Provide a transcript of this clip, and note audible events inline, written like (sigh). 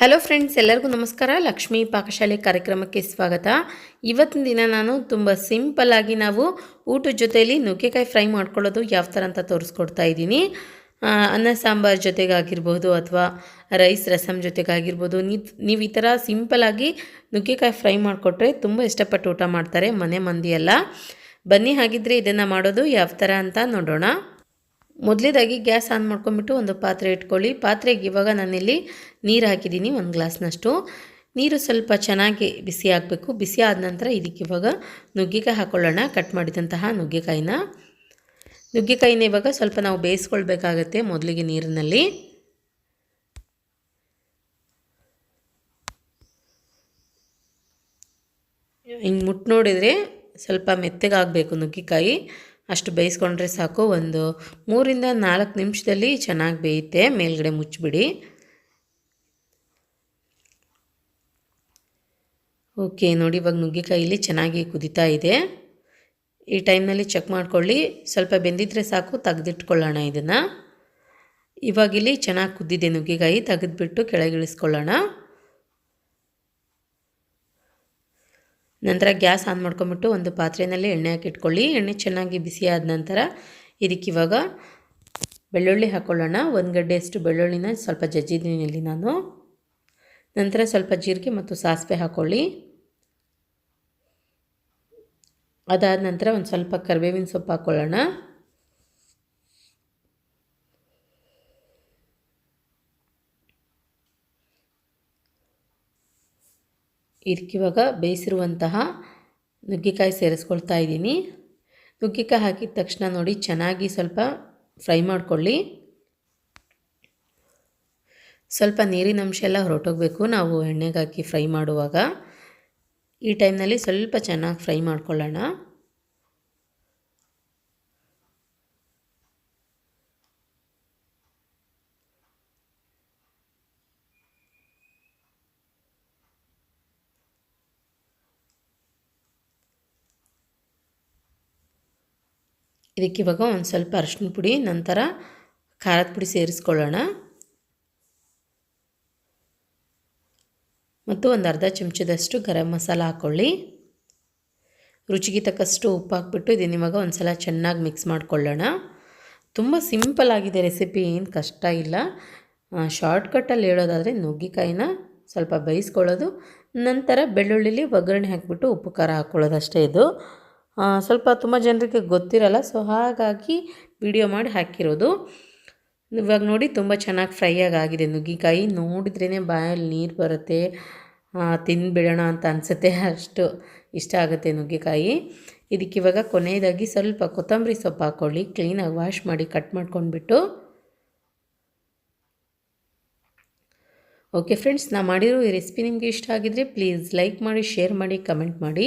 Hello friends ಎಲ್ಲರಿಗೂ ನಮಸ್ಕಾರ. ಲಕ್ಷ್ಮೀ ಪಾಕಶಾಲೆ ಕಾರ್ಯಕ್ರಮಕ್ಕೆ ಸ್ವಾಗತ. ಇವತ್ತಿನ ದಿನ ನಾನು ತುಂಬ ಸಿಂಪಲ್ಲಾಗಿ ನಾವು ಊಟದ ಜೊತೆಯಲ್ಲಿ ನುಗ್ಗೆಕಾಯಿ ಫ್ರೈ ಮಾಡ್ಕೊಳ್ಳೋದು ಯಾವ ಥರ ಅಂತ ತೋರಿಸ್ಕೊಡ್ತಾ ಇದ್ದೀನಿ. ಅನ್ನ, ಸಾಂಬಾರ್ ಜೊತೆಗಾಗಿರ್ಬೋದು ಅಥವಾ ರೈಸ್ ರಸಮ್ ಜೊತೆಗಾಗಿರ್ಬೋದು. ನೀ, ನೀವು ಈ ಥರ ಸಿಂಪಲ್ಲಾಗಿ ನುಗ್ಗೆಕಾಯಿ ಫ್ರೈ ಮಾಡಿಕೊಟ್ರೆ ತುಂಬ ಇಷ್ಟಪಟ್ಟು ಊಟ ಮಾಡ್ತಾರೆ. ಮನೆ ಮಂದಿ ಎಲ್ಲ ಬನ್ನಿ, ಹಾಗಿದ್ರೆ ಇದನ್ನು ಮಾಡೋದು ಯಾವ ಥರ ಅಂತ ನೋಡೋಣ. ಮೊದಲೇದಾಗಿ ಗ್ಯಾಸ್ ಆನ್ ಮಾಡ್ಕೊಂಬಿಟ್ಟು ಒಂದು ಪಾತ್ರೆ ಇಟ್ಕೊಳ್ಳಿ. ಪಾತ್ರೆಗೆ ಇವಾಗ ನಾನಿಲ್ಲಿ ನೀರು ಹಾಕಿದ್ದೀನಿ, ಒಂದು ಗ್ಲಾಸ್ನಷ್ಟು. ನೀರು ಸ್ವಲ್ಪ ಚೆನ್ನಾಗಿ ಬಿಸಿ ಆಗಬೇಕು. ಬಿಸಿ ಆದ ನಂತರ ಇದಕ್ಕೆ ಇವಾಗ ನುಗ್ಗೆಕಾಯಿ ಹಾಕ್ಕೊಳ್ಳೋಣ ಕಟ್ ಮಾಡಿದಂತಹ ನುಗ್ಗೆಕಾಯಿನ. ನುಗ್ಗೆಕಾಯಿನ ಇವಾಗ ಸ್ವಲ್ಪ ನಾವು ಬೇಯಿಸ್ಕೊಳ್ಬೇಕಾಗತ್ತೆ ಮೊದಲಿಗೆ ನೀರಿನಲ್ಲಿ. ಹಿಂಗೆ ಮುಟ್ಟು ನೋಡಿದರೆ ಸ್ವಲ್ಪ ಮೆತ್ತಗಾಗಬೇಕು ನುಗ್ಗೆಕಾಯಿ. ಅಷ್ಟು ಬೇಯಿಸ್ಕೊಂಡ್ರೆ ಸಾಕು. ಒಂದು ಮೂರಿಂದ ನಾಲ್ಕು ನಿಮಿಷದಲ್ಲಿ ಚೆನ್ನಾಗಿ ಬೇಯುತ್ತೆ. ಮೇಲ್ಗಡೆ ಮುಚ್ಚಿಬಿಡಿ. ಓಕೆ, ನೋಡಿ ಇವಾಗ ನುಗ್ಗೆಕಾಯಿಲಿ ಚೆನ್ನಾಗಿ ಕುದಿತಾ ಇದೆ. ಈ ಟೈಮ್ನಲ್ಲಿ ಚೆಕ್ ಮಾಡ್ಕೊಳ್ಳಿ. ಸ್ವಲ್ಪ ಬೆಂದಿದ್ರೆ ಸಾಕು, ತೆಗೆದಿಟ್ಕೊಳ್ಳೋಣ ಇದನ್ನು. ಇವಾಗಿಲ್ಲಿ ಚೆನ್ನಾಗಿ ಕುದ್ದಿದೆ ನುಗ್ಗೆಕಾಯಿ. ತೆಗೆದುಬಿಟ್ಟು ಕೆಳಗಿಳಿಸ್ಕೊಳ್ಳೋಣ. ನಂತರ ಗ್ಯಾಸ್ ಆನ್ ಮಾಡ್ಕೊಂಬಿಟ್ಟು ಒಂದು ಪಾತ್ರೆಯಲ್ಲಿ ಎಣ್ಣೆ ಹಾಕಿಟ್ಕೊಳ್ಳಿ. ಎಣ್ಣೆ ಚೆನ್ನಾಗಿ ಬಿಸಿ ಆದ ನಂತರ ಇದಕ್ಕೆ ಇವಾಗ ಬೆಳ್ಳುಳ್ಳಿ ಹಾಕ್ಕೊಳ್ಳೋಣ ಒಂದು ಗಡ್ಡೆಯಷ್ಟು ಬೆಳ್ಳುಳ್ಳಿನ ಸ್ವಲ್ಪ ಜಜ್ಜಿದ್ದೀನಿ ನಾನು. ನಂತರ ಸ್ವಲ್ಪ ಜೀರಿಗೆ ಮತ್ತು ಸಾಸಿವೆ ಹಾಕ್ಕೊಳ್ಳಿ ಅದಾದ ನಂತರ ಒಂದು ಸ್ವಲ್ಪ ಕರಿಬೇವಿನ ಸೊಪ್ಪು ಹಾಕ್ಕೊಳ್ಳೋಣ ಇದಕ್ಕಿವಾಗ ಬೇಯಿಸಿರುವಂತಹ ನುಗ್ಗೆಕಾಯಿ ಸೇರಿಸ್ಕೊಳ್ತಾ ಇದ್ದೀನಿ. ನುಗ್ಗೆಕಾಯಿ ಹಾಕಿದ ತಕ್ಷಣ ನೋಡಿ, ಚೆನ್ನಾಗಿ ಸ್ವಲ್ಪ ಫ್ರೈ ಮಾಡಿಕೊಳ್ಳಿ. ಸ್ವಲ್ಪ ನೀರಿನ ಅಂಶ ಎಲ್ಲ ಹೊರಟೋಗಬೇಕು ನಾವು ಎಣ್ಣೆಗೆ ಹಾಕಿ ಫ್ರೈ ಮಾಡುವಾಗ. ಈ ಟೈಮ್ನಲ್ಲಿ ಸ್ವಲ್ಪ ಚೆನ್ನಾಗಿ ಫ್ರೈ ಮಾಡ್ಕೊಳ್ಳೋಣ. ಇದಕ್ಕೆ ಇವಾಗ ಒಂದು ಸ್ವಲ್ಪ ಅರಿಶಿನ ಪುಡಿ, ನಂತರ ಖಾರದ ಪುಡಿ ಸೇರಿಸ್ಕೊಳ್ಳೋಣ. ಮತ್ತು ಒಂದು ಅರ್ಧ ಚಮಚದಷ್ಟು ಗರಂ ಮಸಾಲ ಹಾಕ್ಕೊಳ್ಳಿ ರುಚಿಗೆ ತಕ್ಕಷ್ಟು ಉಪ್ಪು ಹಾಕ್ಬಿಟ್ಟು ಇದನ್ನ ಇವಾಗ ಒಂದು ಸಲ ಚೆನ್ನಾಗಿ ಮಿಕ್ಸ್ ಮಾಡ್ಕೊಳ್ಳೋಣ. ತುಂಬ ಸಿಂಪಲ್ ಆಗಿದೆ ರೆಸಿಪಿ ಏನು ಕಷ್ಟ ಇಲ್ಲ. ಶಾರ್ಟ್ಕಟ್ಟಲ್ಲಿ ಹೇಳೋದಾದರೆ ನುಗ್ಗಿಕಾಯಿನ ಸ್ವಲ್ಪ ಬೇಯಿಸ್ಕೊಳ್ಳೋದು, ನಂತರ ಬೆಳ್ಳುಳ್ಳಿಲಿ ಒಗ್ಗರಣೆ ಹಾಕಿಬಿಟ್ಟು ಉಪ್ಪು ಖಾರ ಹಾಕ್ಕೊಳ್ಳೋದಷ್ಟೇ ಇದು. ಸ್ವಲ್ಪ ತುಂಬ ಜನರಿಗೆ ಗೊತ್ತಿರಲ್ಲ ಸೊ ಹಾಗಾಗಿ ವಿಡಿಯೋ ಮಾಡಿ ಹಾಕಿರೋದು. ಇವಾಗ ನೋಡಿ ತುಂಬ ಚೆನ್ನಾಗಿ ಫ್ರೈ ಆಗಿದೆ ನುಗ್ಗಿಕಾಯಿ. ನೋಡಿದ್ರೇ ಬಾಯಲ್ಲಿ ನೀರು ಬರುತ್ತೆ. ತಿಂದುಬಿಡೋಣ ಅಂತ ಅನಿಸುತ್ತೆ. (laughs) ಅಷ್ಟು ಇಷ್ಟ ಆಗುತ್ತೆ ನುಗ್ಗೆಕಾಯಿ. ಇದಕ್ಕೆ ಇವಾಗ ಕೊನೆಯದಾಗಿ ಸ್ವಲ್ಪ ಕೊತ್ತಂಬರಿ ಸೊಪ್ಪು ಹಾಕ್ಕೊಳ್ಳಿ ಕ್ಲೀನಾಗಿ ವಾಶ್ ಮಾಡಿ ಕಟ್ ಮಾಡ್ಕೊಂಡ್ಬಿಟ್ಟು. ಓಕೆ ಫ್ರೆಂಡ್ಸ್ ನಾ ಮಾಡಿರೋ ಈ ರೆಸಿಪಿ ನಿಮಗೆ ಇಷ್ಟ ಆಗಿದ್ರೆ ಪ್ಲೀಸ್ ಲೈಕ್ ಮಾಡಿ ಶೇರ್ ಮಾಡಿ ಕಮೆಂಟ್ ಮಾಡಿ.